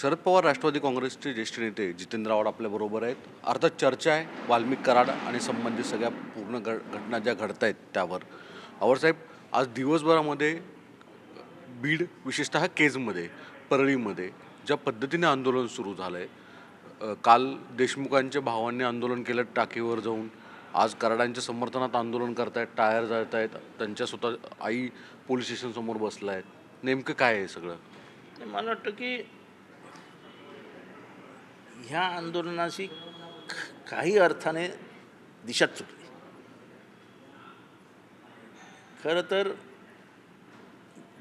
शरद पवार राष्ट्रवादी काँग्रेसचे ज्येष्ठ नेते जितेंद्र आव्हाड आपल्याबरोबर आहेत. अर्थात चर्चा आहे वाल्मिक कराड आणि संबंधित सगळ्या पूर्ण घ घटना ज्या घडत आहेत त्यावर. आवडसाहेब आज दिवसभरामध्ये बीड विशेषतः केजमध्ये परळीमध्ये ज्या पद्धतीने आंदोलन सुरू झालं आहे काल देशमुखांच्या भावांनी आंदोलन केलं टाकीवर जाऊन आज कराडांच्या समर्थनात आंदोलन करतायत टायर जाळत आहेत त्यांच्या स्वतः आई पोलीस स्टेशनसमोर बसल्या आहेत नेमकं काय आहे सगळं? मला वाटतं की ह्या आंदोलनाशी काही अर्थाने दिशा चुकली. खरं तर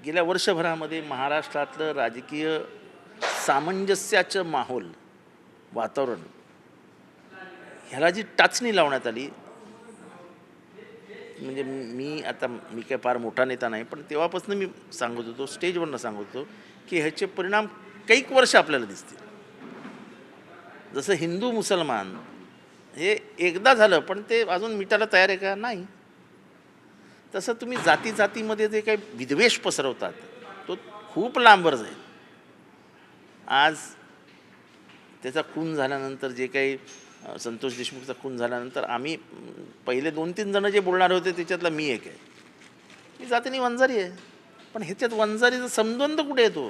गेल्या वर्षभरामध्ये महाराष्ट्रातलं राजकीय सामंजस्याचं माहोल वातावरण ह्याला जी टाचणी लावण्यात आली म्हणजे मी आता मी काय फार मोठा नेता नाही पण तेव्हापासून मी सांगत होतो स्टेजवरनं सांगत होतो की ह्याचे परिणाम कैक वर्ष आपल्याला दिसतील. जसं हिंदू मुसलमान हे एकदा झालं पण ते अजून मिटायला तयार आहे का? नाही. तसं तुम्ही जाती जातीमध्ये जे काही विद्वेष पसरवतात तो खूप लांबर जाईल. आज त्याचा खून झाल्यानंतर जे काही संतोष देशमुखचा खून झाल्यानंतर आम्ही पहिले दोन तीन जणं जे बोलणारे होते त्याच्यातला मी एक आहे. मी जातीने वंजारी आहे. पण ह्याच्यात वंजारीचा संबंध कुठे येतो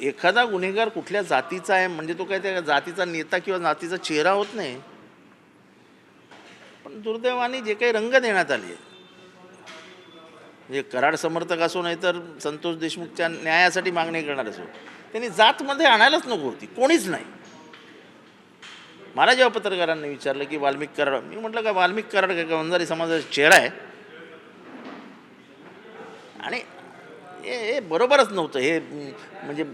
एखादा गुन्हेगार कुठल्या जातीचा आहे म्हणजे तो काय त्या जातीचा नेता किंवा जातीचा चेहरा होत नाही. पण दुर्दैवाने जे काही रंग देण्यात आले. म्हणजे कराड समर्थक असो नाही तर संतोष देशमुखच्या न्यायासाठी मागणी करणार असो त्यांनी जातमध्ये आणायलाच नको होती कोणीच नाही. मला जेव्हा पत्रकारांनी विचारलं की वाल्मिक कराड मी म्हटलं का वाल्मिक कराड काय का वंजारी समाजाचा चेहरा आहे? आणि हे हे बरोबरच नव्हतं. हे म्हणजे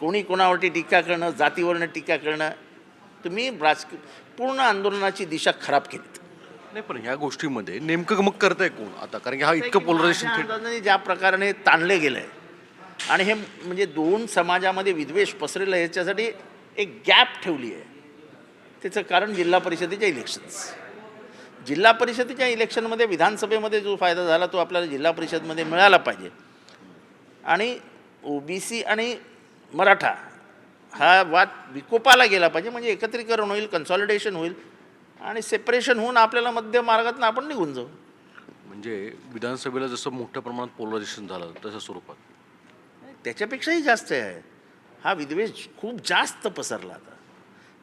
कोणी कोणावरती टीका करणं जातीवरनं टीका करणं तुम्ही राजकीय पूर्ण आंदोलनाची दिशा खराब केली नाही पण ह्या गोष्टीमध्ये नेमकं मग करताय कोण आता? कारण की हा इतकं पोलरायझेशन ज्या प्रकारे ताणले गेलं आहे आणि हे म्हणजे दोन समाजामध्ये विद्वेष पसरलेलं आहे याच्यासाठी एक गॅप ठेवली आहे. त्याचं कारण जिल्हा परिषदेच्या इलेक्शन्स जिल्हा परिषदेच्या इलेक्शनमध्ये विधानसभेमध्ये जो फायदा झाला तो आपल्याला जिल्हा परिषदमध्ये मिळाला पाहिजे. आणि ओबीसी आणि मराठा हा वाद विकोपाला गेला पाहिजे म्हणजे एकत्रीकरण होईल कन्सॉलिडेशन होईल आणि सेपरेशन होऊन आपल्याला मध्य मार्गातून आपण निघून जाऊ. म्हणजे विधानसभेला जसं मोठ्या प्रमाणात पोलरायझेशन झालं तशा स्वरूपात. त्याच्यापेक्षाही जास्त आहे. हा विद्वेष खूप जास्त पसरला आता.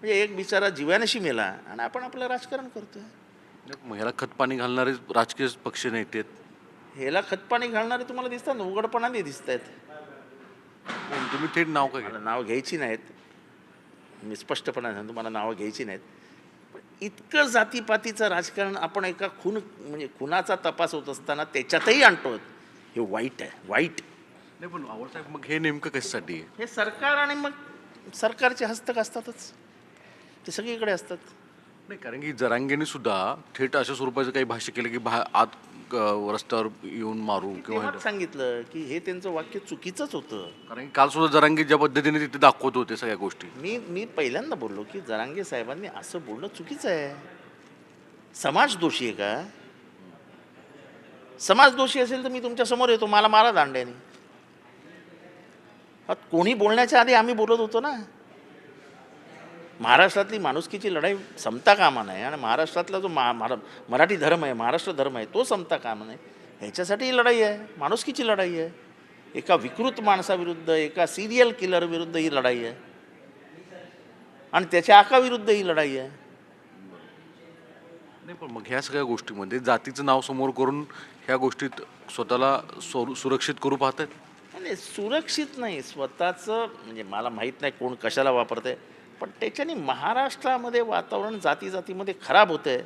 म्हणजे एक बिचारा जीवानशी मेला आणि आपण आपलं राजकारण करतोय. ह्याला खतपाणी घालणारे राजकीय पक्ष नेते आहेत. ह्याला खतपाणी घालणारे तुम्हाला दिसतात ना? उघडपणाने दिसत आहेत? तुम्ही थेट नाव काय नावं घ्यायची नाहीत. मी स्पष्टपणे सांगतो मला नावं घ्यायची नाहीत. इतकं जातीपातीचं राजकारण आपण एका खून म्हणजे खुनाचा तपास होत असताना त्याच्यातही आणतो हे वाईट आहे वाईट. नाही पण आवडसाहेब मग हे नेमकं कशासाठी आहे? हे सरकार आणि मग सरकारचे हस्तक असतातच. ते सगळीकडे असतात. नाही कारण की जरांगेने सुद्धा थेट अशा स्वरूपाचं काही भाष्य केलं की भा आत रस्त्यावर येऊन मारू किंवा तेव्हाच सांगितलं की हे त्यांचं वाक्य चुकीचंच होतं. कारण काल सुद्धा जरांगे ज्या पद्धतीने तिथे दाखवत होते सगळ्या गोष्टी. मी मी पहिल्यांदा बोललो की जरांगे साहेबांनी असं बोलणं चुकीचं आहे. समाज दोषी आहे का? समाज दोषी असेल तर मी तुमच्यासमोर येतो. मला मारा दांड्याने. कोणी बोलण्याच्या आधी आम्ही बोलत होतो ना? महाराष्ट्रातली माणुसकीची लढाई संपता कामा नाही आणि महाराष्ट्रातला जो मा मरा- मराठी धर्म आहे महाराष्ट्र धर्म आहे तो संपता कामा नाही ह्याच्यासाठी ही लढाई आहे माणुसकीची लढाई आहे. एका विकृत माणसाविरुद्ध एका सिरियल किलर विरुद्ध ही लढाई आहे. आणि त्याच्या आकाविरुद्ध ही लढाई आहे. नाही पण मग ह्या सगळ्या गोष्टीमध्ये जातीचं नाव समोर करून ह्या गोष्टीत स्वतःला सुरक्षित करू पाहतात आणि सुरक्षित नाही. स्वतःचं म्हणजे मला माहीत नाही कोण कशाला वापरते पण त्याच्याने महाराष्ट्रामध्ये वातावरण जाती जातीमध्ये खराब होतं आहे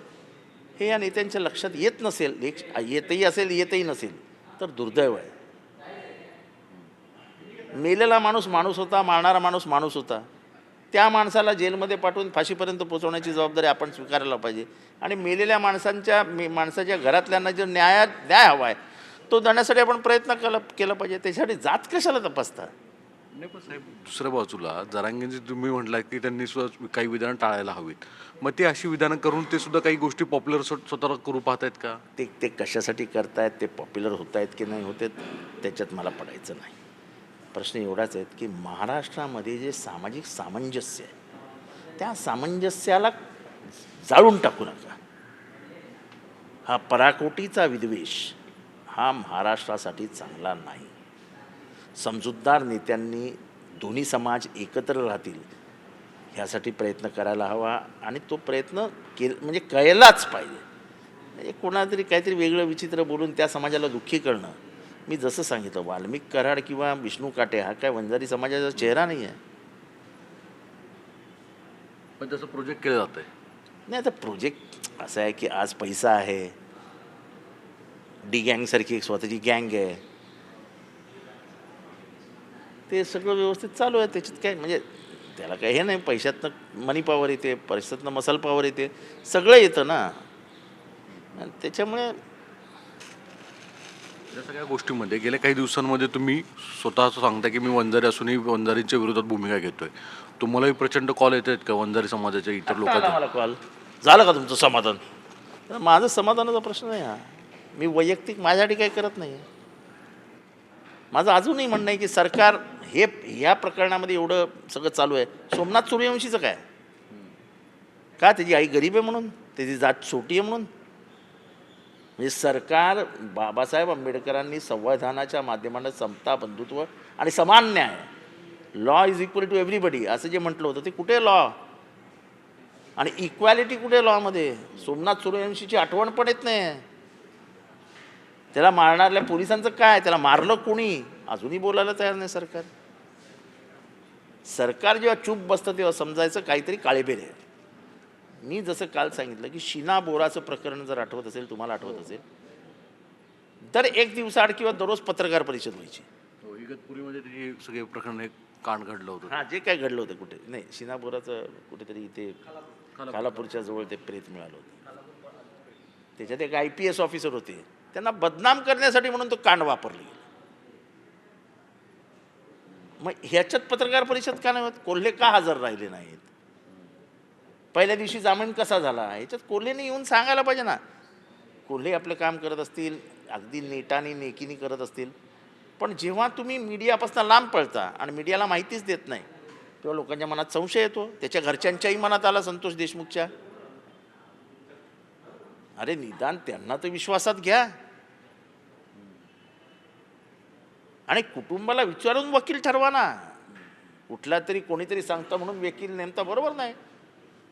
हे या नेत्यांच्या लक्षात येत नसेल. एक येतही असेल येतही नसेल तर दुर्दैव आहे. मेलेला माणूस माणूस होता मारणारा माणूस माणूस होता. त्या माणसाला जेलमध्ये पाठवून फाशीपर्यंत पोचवण्याची जबाबदारी आपण स्वीकारायला पाहिजे. आणि मेलेल्या माणसांच्या मे माणसाच्या घरातल्यांना जो न्याय न्याय हवा आहे तो देण्यासाठी आपण प्रयत्न केला केला पाहिजे. त्याच्यासाठी जात कशाला तपासता? नाही पण साहेब दुसऱ्या बाजूला जरांगेंची तुम्ही म्हटलं की त्यांनी स्व काही विधानं टाळायला हवीत. मग ते अशी विधानं करून ते सुद्धा काही गोष्टी पॉप्युलर स्वतःला करू पाहतायत का? ते ते कशासाठी करतायत ते पॉप्युलर होत आहेत की नाही होत आहेत त्याच्यात मला पडायचं नाही. प्रश्न एवढाच आहेत की महाराष्ट्रामध्ये जे सामाजिक सामंजस्य आहे त्या सामंजस्याला जाळून टाकू नका. हा पराकोटीचा विद्वेष हा महाराष्ट्रासाठी चांगला नाही. समजूतदार नेत्यांनी दोन्ही समाज एकत्र राहतील ह्यासाठी प्रयत्न करायला हवा आणि तो प्रयत्न के म्हणजे कळलाच पाहिजे. म्हणजे कोणाला तरी काहीतरी वेगळं विचित्र बोलून त्या समाजाला दुःखी करणं. मी जसं सांगितलं वाल्मिक कराड किंवा विष्णू काटे हा काय वंजारी समाजाचा चेहरा नाही आहे पण त्याचं प्रोजेक्ट केलं जातं आहे नाही आता प्रोजेक्ट असं आहे की आज पैसा आहे. डी गँगसारखी एक स्वतःची गँग आहे. ते सगळं व्यवस्थित चालू आहे त्याच्यात काय म्हणजे त्याला काय हे नाही पैशातनं मनी पॉवर येते पैशातनं मसाल पॉवर येते सगळं येतं ना. त्याच्यामुळे या सगळ्या गोष्टीमध्ये गेल्या काही दिवसांमध्ये तुम्ही स्वतः सांगता की मी वंजारी असूनही वंजारींच्या विरोधात भूमिका घेतोय. तुम्हालाही प्रचंड कॉल येत आहेत का वंजारी समाजाच्या इतर लोकांच्या मला कॉल झालं का तुमचं समाधान? तर माझं समाधानाचा प्रश्न नाही हा. मी वैयक्तिक माझ्यासाठी काही करत नाही माझं अजूनही म्हणणं आहे की सरकार हे ह्या प्रकरणामध्ये एवढं सगळं चालू आहे. सोमनाथ सूर्यवंशीचं काय? का त्याची आई गरीब आहे म्हणून? त्याची जात छोटी आहे म्हणून? म्हणजे सरकार बाबासाहेब आंबेडकरांनी संविधानाच्या माध्यमानं समता बंधुत्व आणि समान न्याय law is equal to everybody असं जे म्हटलं होतं ते कुठे लॉ आणि इक्वॅलिटी कुठे लॉमध्ये सोमनाथ सूर्यवंशीची आठवण पण येत नाही. त्याला मारणाऱ्या पोलिसांचं काय? त्याला मारलं कोणी? अजूनही बोलायला तयार नाही सरकार. सरकार जेव्हा चूप बसतं तेव्हा समजायचं काहीतरी काळेबेर आहे. मी जसं काल सांगितलं की शीना बोराचं प्रकरण जर आठवत असेल तुम्हाला आठवत असेल तर एक दिवसाआड किंवा दररोज पत्रकार परिषद व्हायची. हो, इगतपुरीमध्ये सगळे प्रकरण एक कांड घडलं होतं. हां जे काय घडलं होतं कुठे नाही शीना बोराचं कुठेतरी इथे खालापूरच्या जवळ ते प्रेत मिळालं होतं. त्याच्यात एक आय पी एस ऑफिसर होते. त्यांना बदनाम करण्यासाठी म्हणून तो कांड वापरले गेला. मग ह्याच्यात पत्रकार परिषद का नाही होत कोल्हे का हजर राहिले नाहीत? पहिल्या दिवशी जामीन कसा झाला? ह्याच्यात कोल्हेने येऊन सांगायला पाहिजे ना. कोल्हे आपलं काम करत असतील अगदी नेटाने नेकीने करत असतील. पण जेव्हा तुम्ही मीडियापासून लांब पळता आणि मीडियाला माहितीच देत नाही तेव्हा लोकांच्या मनात संशय येतो. त्याच्या घरच्यांच्याही मनात आला संतोष देशमुखच्या. अरे निदान त्यांना तर विश्वासात घ्या. आणि कुटुंबाला विचारून वकील ठरवा ना कुठला तरी कोणीतरी सांगतं म्हणून वकील नेमता बरोबर नाही.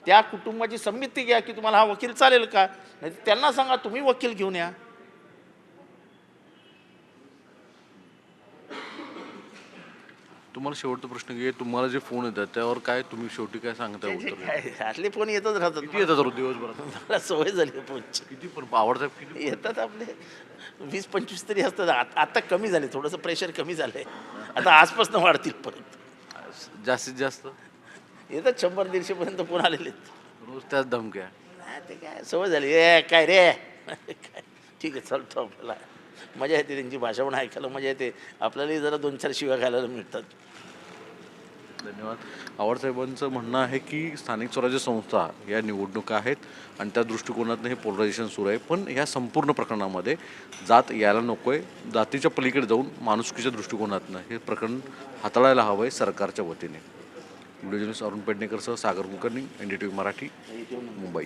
त्या कुटुंबाची संमती घ्या की तुम्हाला हा वकील चालेल का? नाही तर त्यांना सांगा तुम्ही वकील घेऊन या. तुम्हाला शेवटचा प्रश्न की तुम्हाला जे फोन येतात त्यावर काय तुम्ही शेवटी काय उत्तर? काय, ह्यातले फोन येतच राहतात. किती येतात रोज दिवसभरात? मला सवय झाली फोनची. किती पण आवडतात किती येतात आपले. वीस पंचवीस तरी असतात. आत- आता कमी झाले. थोडंसं प्रेशर कमी झालंय. आता आजपासून वाढतील परत. जास्तीत जास्त? येतात शंभर दीडशेपर्यंत फोन आलेले आहेत. रोज त्याच धमक्या. नाही, ते काय? सवय झाली. ए काय रे? काय? ठीक आहे चालतो आपल्याला मजा येते त्यांची भाषा पण ऐकायला. मजा येते. आपल्यालाही जरा दोन चार शिव्या घालायला मिळतात. धन्यवाद. आवडसाहेबांचं म्हणणं आहे की स्थानिक स्वराज्य संस्था या निवडणुका आहेत आणि त्या दृष्टिकोनातून हे पोलरायझेशन सुरू आहे. पण ह्या संपूर्ण प्रकरणामध्ये जात यायला नको आहे जातीच्या पलीकडे जाऊन माणुसकीच्या दृष्टिकोनातनं हे प्रकरण हाताळायला हवं आहे सरकारच्या वतीने. Video journalist Arun पेडणेकरसह Sagar Kulkarni N D T V Marathi Mumbai.